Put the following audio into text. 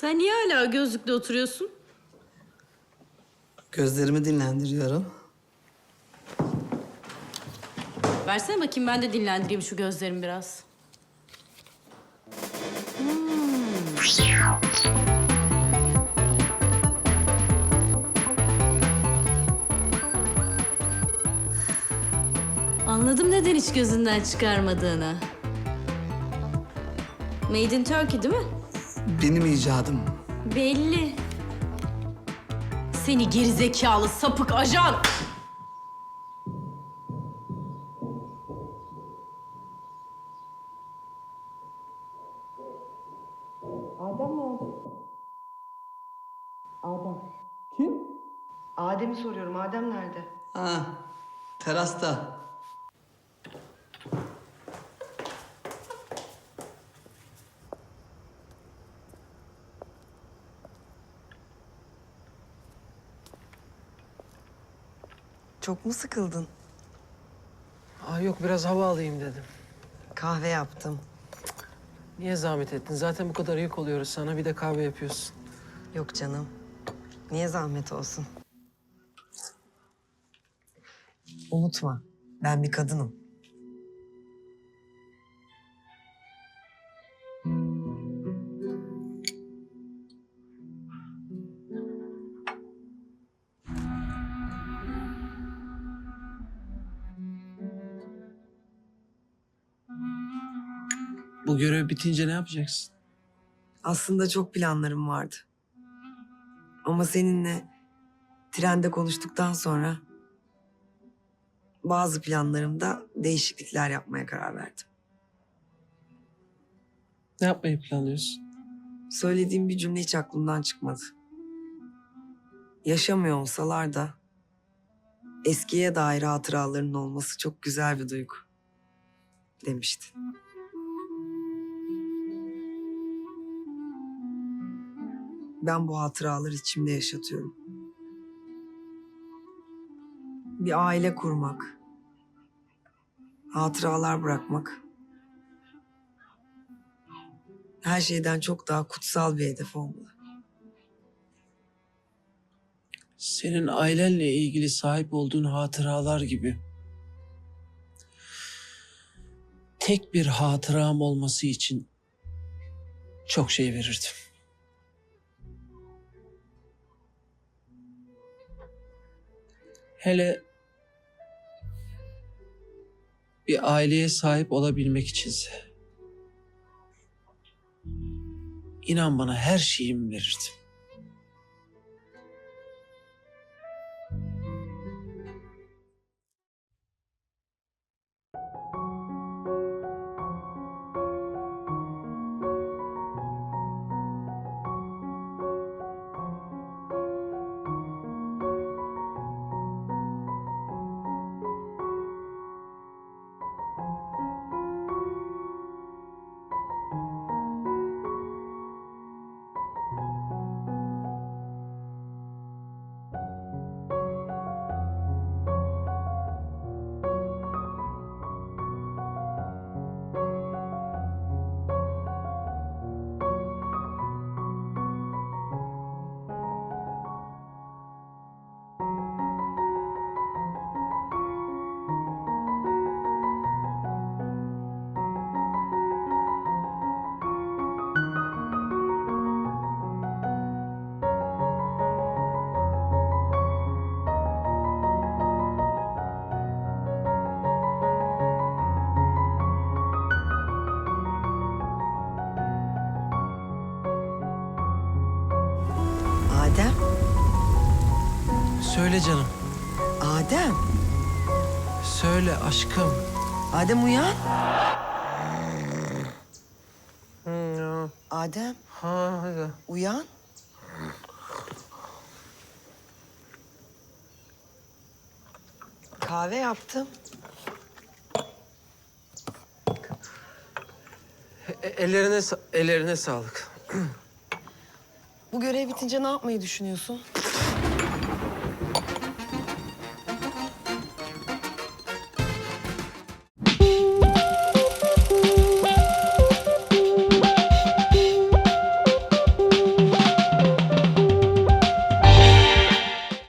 Sen niye hala gözlükle oturuyorsun? Gözlerimi dinlendiriyorum. Versene bakayım ben de dinlendireyim şu gözlerimi biraz. Hmm. Anladım neden hiç gözünden çıkarmadığını. Made in Turkey değil mi? Benim icadım. Belli. Seni gerizekalı sapık ajan. Kim? Adem'i soruyorum. Adem nerede? Ha, terasta. Çok mu sıkıldın? Aa, yok biraz hava alayım dedim. Kahve yaptım. Niye zahmet ettin? Zaten bu kadar yük oluyoruz sana bir de kahve yapıyorsun. Yok canım. Niye zahmet olsun? Unutma, ben bir kadınım. Bu görev bitince ne yapacaksın? Aslında çok planlarım vardı. Ama seninle trende konuştuktan sonra bazı planlarımda değişiklikler yapmaya karar verdim. Ne yapmayı planlıyorsun? Söylediğim bir cümle hiç aklımdan çıkmadı. Yaşamıyor olsalar da eskiye dair hatıraların olması çok güzel bir duygu demiştin. Ben bu hatıraları içimde yaşatıyorum. Bir aile kurmak, hatıralar bırakmak her şeyden çok daha kutsal bir hedef olmalı. Senin ailenle ilgili sahip olduğun hatıralar gibi. Tek bir hatıram olması için çok şey verirdim. Hele bir aileye sahip olabilmek içinse. İnan bana her şeyimi verirdim. Söyle canım. Adem, Söyle aşkım. Adem uyan. Ya, Adem, ha, hadi. uyan. Kahve yaptım. E- ellerine sa- ellerine sağlık. Bu görev bitince ne yapmayı düşünüyorsun?